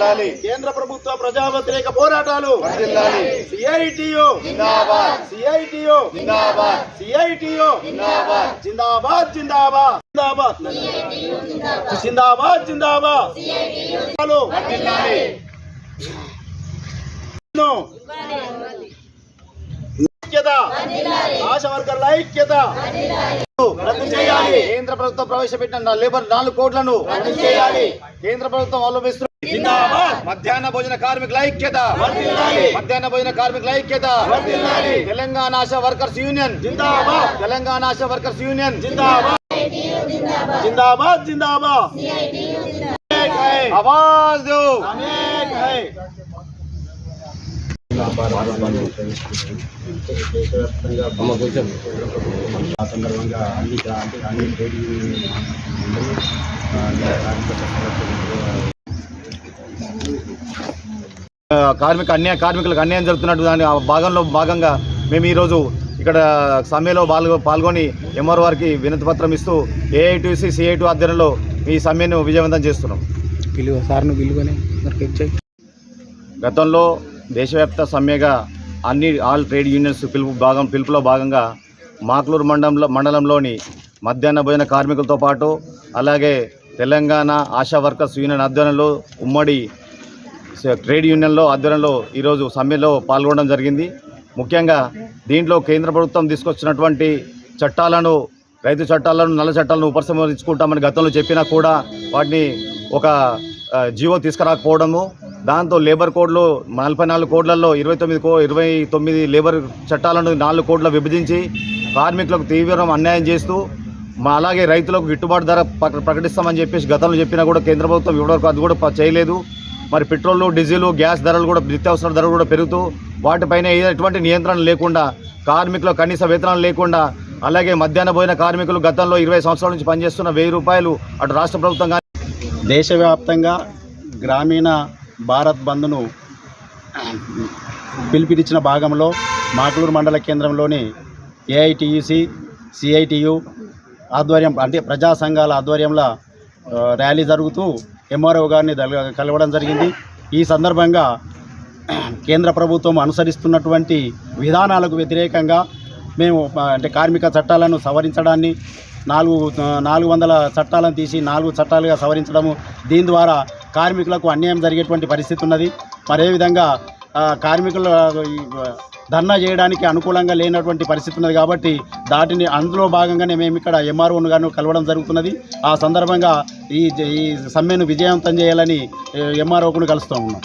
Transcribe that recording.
వర్ధిల్లాలి కేంద్ర ప్రభుత్వ ప్రజా వ్యతిరేక పోరాటాలు వర్ధిల్లాలి CITU zindabad. CITU zindabad. CITU zindabad. Zindabad zindabad. Zindabad. Zindabad. వర్ధిల్లాలి. ఐక్యత. ఆశా వర్కర్ల ఐక్యత. రద్దు చేయాలి. కేంద్ర ప్రభుత్వం ప్రవేశపెట్టిన లేబర్ నాలుగు కోట్లను రద్దు చేయాలి. కేంద్ర ప్రభుత్వం అవలంబిస్తున్న మధ్యాహ్న భోజన కార్మికుల ఐక్యత వర్ధిల్లాలి. మధ్యాహ్న భోజన కార్మికుల ఐక్యత వర్ధిల్లాలి. తెలంగాణ ఆశా వర్కర్స్ యూనియన్ జిందాబాద్ తెలంగాణ ఆశా వర్కర్స్ యూనియన్ జిందాబాద్ జిందాబాద్ జిందాబాద్ एक है आवाज दो अनेक है ఆ సందర్భంగా అన్ని గ్రా- అంటే అన్ని ట్రేడ్ యూనియన్లు, ఆ, కార్మిక అన్యాయ కార్మికులకు అన్యాయం జరుగుతున్నట్టు దాని ఆ భాగంలో భాగంగా మేము ఈరోజు ఇక్కడ సమ్మెలో పాల్గొ పాల్గొని ఎంఆర్ వారికి వినతి పత్రం ఇస్తూ ఏఐటీసీ సిఐటి ఆధ్వర్యంలో ఈ సమ్మెను విజయవంతం చేస్తున్నాం. పిలువ సార్ను పిలువని మరి చెక్ గతంలో దేశవ్యాప్త సమ్మెగా అన్ని ఆల్ ట్రేడ్ యూనియన్స్ పిలుపు భాగం పిలుపులో భాగంగా మాక్లూరు మండలంలో మండలంలోని మధ్యాహ్న భోజన కార్మికులతో పాటు అలాగే తెలంగాణ ఆశా వర్కర్స్ యూనియన్ ఆధ్వర్యంలో ఉమ్మడి ట్రేడ్ యూనియన్లో ఆధ్వర్యంలో ఈరోజు సమ్మెలో పాల్గొనడం జరిగింది. ముఖ్యంగా దీంట్లో కేంద్ర ప్రభుత్వం తీసుకొచ్చినటువంటి చట్టాలను రైతు చట్టాలను నల్ల చట్టాలను ఉపసంహరించుకుంటామని గతంలో చెప్పినా కూడా వాటిని ఒక జీవో తీసుకురాకపోవడము. దాంతో లేబర్ కోడ్లు నలభై నాలుగు కోడ్లలో ఇరవై తొమ్మిది కో ఇరవై తొమ్మిది లేబర్ చట్టాలను నాలుగు కోడ్ల విభజించి కార్మికులకు తీవ్రం అన్యాయం చేస్తూ మా అలాగే రైతులకు గిట్టుబాటు ధర ప్రక- ప్రకటిస్తామని చెప్పేసి గతంలో చెప్పినా కూడా కేంద్ర ప్రభుత్వం ఇప్పటివరకు అది కూడా చేయలేదు. మరి పెట్రోల్ డీజిల్ గ్యాస్ ధరలు కూడా నిత్యావసర ధరలు కూడా పెరుగుతూ వాటిపైన ఎటువంటి నియంత్రణ లేకుండా కార్మికుల కనీస వేతనాలు లేకుండా అలాగే మధ్యాహ్న భోజన కార్మికులు గతంలో ఇరవై సంవత్సరాల నుంచి పనిచేస్తున్న వెయ్యి రూపాయలు అటు రాష్ట్ర ప్రభుత్వం కానీ దేశవ్యాప్తంగా గ్రామీణ భారత్ బంద్ను పిలుపునిచ్చిన భాగంలో మాటలూరు మండల కేంద్రంలోని ఏఐటియుసి సిఐటియు ఆధ్వర్యం అంటే ప్రజా సంఘాల ఆధ్వర్యంలో ర్యాలీ జరుగుతూ ఎంఆర్ఓ గారిని కలవడం జరిగింది. ఈ సందర్భంగా కేంద్ర ప్రభుత్వం అనుసరిస్తున్నటువంటి విధానాలకు వ్యతిరేకంగా మేము అంటే కార్మిక చట్టాలను సవరించడాన్ని నాలుగు నాలుగు వందల చట్టాలను తీసి నాలుగు చట్టాలుగా సవరించడము దీని ద్వారా కార్మికులకు అన్యాయం జరిగేటువంటి పరిస్థితి ఉన్నది. మరే విధంగా కార్మికుల ఈ, ధర్నా చేయడానికి అనుకూలంగా లేనటువంటి పరిస్థితి ఉన్నది కాబట్టి దాటిని అందులో భాగంగానే మేము ఇక్కడ ఎంఆర్ఓను గాను కలవడం జరుగుతున్నది. ఆ సందర్భంగా ఈ ఈ సమ్మెను విజయవంతం చేయాలని ఎంఆర్ఓకును కలుస్తూ ఉన్నాం.